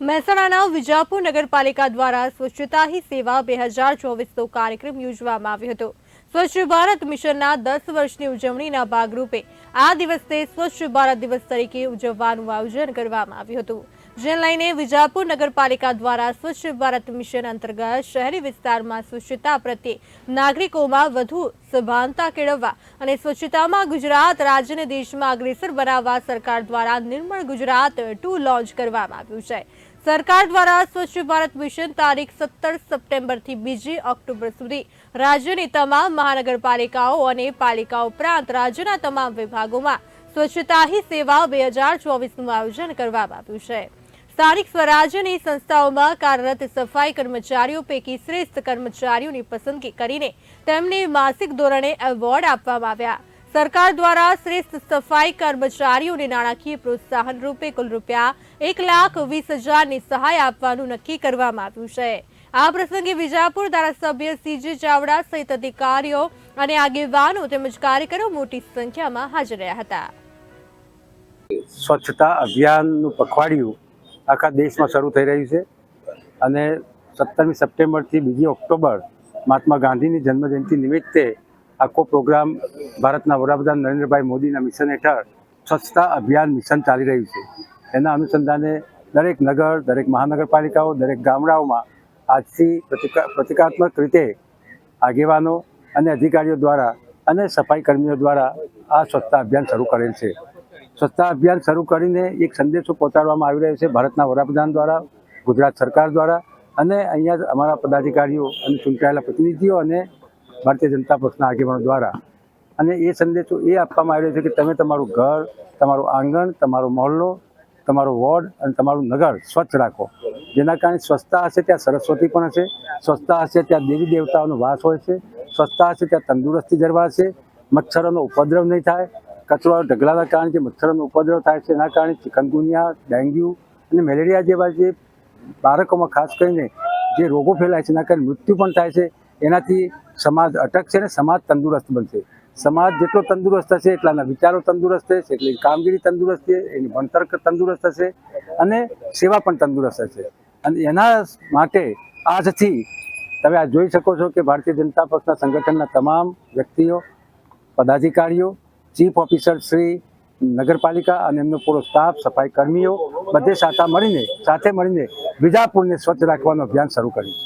મહેસાણાના વિજાપુર નગરપાલિકા દ્વારા સ્વચ્છતા હી સેવા બે હજાર ચોવીસનો કાર્યક્રમ યોજવામાં આવ્યો હતો. સ્વચ્છ ભારત મિશનના દસ વર્ષની ઉજવણીના ભાગરૂપે આ દિવસને સ્વચ્છ ભારત દિવસ તરીકે ઉજવવાનું આયોજન કરવામાં આવ્યું હતું. જેને લઈને વિજાપુર નગરપાલિકા દ્વારા સ્વચ્છ ભારત મિશન અંતર્ગત શહેરી વિસ્તારમાં સ્વચ્છતા પ્રત્યે નાગરિકોમાં વધુ સભાનતા કેળવવા અને સ્વચ્છતામાં ગુજરાત રાજ્યને દેશમાં અગ્રેસર બનાવવા સરકાર દ્વારા નિર્મળ ગુજરાત ટુ લોન્ચ કરવામાં આવ્યું છે. સરકાર દ્વારા સ્વચ્છ ભારત મિશન તારીખ સત્તર સપ્ટેમ્બરથી બીજી ઓક્ટોબર સુધી રાજ્યની તમામ મહાનગરપાલિકાઓ અને પાલિકા ઉપરાંત રાજ્યના તમામ વિભાગોમાં સ્વચ્છતા હી સેવા બે હજાર ચોવીસનું આયોજન કરવામાં આવ્યું છે. સ્થાનિક સ્વરાજ્યની સંસ્થાઓમાં કાર્યરત સફાઈ કર્મચારીઓ પૈકી શ્રેષ્ઠ કર્મચારીઓની પસંદગી કરીને તેમને માસિક ધોરણે એવોર્ડ આપવામાં આવ્યા. સરકાર દ્વારા શ્રેષ્ઠ સફાઈ કર્મચારીઓને નાણાકીય પ્રોત્સાહન રૂપે કુલ રૂપિયા એક લાખ વીસ હજારની સહાય આપવાનું નક્કી કરવામાં આવ્યું છે. આ પ્રસંગે વિજાપુર ધારાસભ્ય સીજે ચાવડા સહિત અધિકારીઓ અને આગેવાનો તેમજ કાર્યકરો મોટી સંખ્યામાં હાજર રહ્યા હતા. સ્વચ્છતા અભિયાનનું પખવાડિયું આખા દેશમાં શરૂ થઈ રહ્યું છે અને સત્તરમી સપ્ટેમ્બરથી બીજી ઓક્ટોબર મહાત્મા ગાંધીની જન્મજયંતિ નિમિત્તે આખો પ્રોગ્રામ ભારતના વડાપ્રધાન નરેન્દ્રભાઈ મોદીના મિશન હેઠળ સ્વચ્છતા અભિયાન મિશન ચાલી રહ્યું છે. એના અનુસંધાને દરેક નગર, દરેક મહાનગરપાલિકાઓ, દરેક ગામડાઓમાં આજથી પ્રતિકા, પ્રતિકાત્મક રીતે આગેવાનો અને અધિકારીઓ દ્વારા અને સફાઈ કર્મીઓ દ્વારા આ સ્વચ્છતા અભિયાન શરૂ કરેલ છે. સ્વચ્છતા અભિયાન શરૂ કરીને એક સંદેશો પહોંચાડવામાં આવી રહ્યો છે ભારતના વડાપ્રધાન દ્વારા, ગુજરાત સરકાર દ્વારા અને અહીંયા અમારા પદાધિકારીઓ અને ચૂંટાયેલા પ્રતિનિધિઓ અને ભારતીય જનતા પક્ષના આગેવાનો દ્વારા. અને એ સંદેશો એ આપવામાં આવી રહ્યો છે કે તમે તમારું ઘર, તમારું આંગણ, તમારો મહોલ્લો, તમારો વોર્ડ અને તમારું નગર સ્વચ્છ રાખો. જેના કારણે સ્વચ્છતા હશે ત્યાં સરસ્વતી પણ હશે, સ્વચ્છતા હશે ત્યાં દેવી દેવતાઓનો વાસ હોય છે, સ્વચ્છતા હશે ત્યાં તંદુરસ્તી જળવાશે મચ્છરોનો ઉપદ્રવ નહીં થાય કચરો ઢગલાના કારણે જે મચ્છરોનો ઉપદ્રવ થાય છે એના કારણે ચિકનગુનિયા, ડેન્ગ્યુ અને મેલેરિયા જેવા જે બાળકોમાં ખાસ કરીને જે રોગો ફેલાય છે એના કારણે મૃત્યુ પણ થાય છે એનાથી સમાજ અટકશે ને સમાજ તંદુરસ્ત બનશે. સમાજ જેટલો તંદુરસ્ત હશે, એટલાના વિચારો તંદુરસ્ત થશે એટલી કામગીરી તંદુરસ્ત છે, એની ભણતર તંદુરસ્ત હશે અને સેવા પણ તંદુરસ્ત હશે. અને એના માટે આજથી તમે આ જોઈ શકો છો કે ભારતીય જનતા પક્ષના સંગઠનના તમામ વ્યક્તિઓ, પદાધિકારીઓ, ચીફ ઓફિસર શ્રી, નગરપાલિકા અને એમનો પૂરો સ્ટાફ સફાઈ કર્મીઓ બધે સાથે મળીને સાથે મળીને વિજાપુરને સ્વચ્છ રાખવાનું અભિયાન શરૂ કર્યું.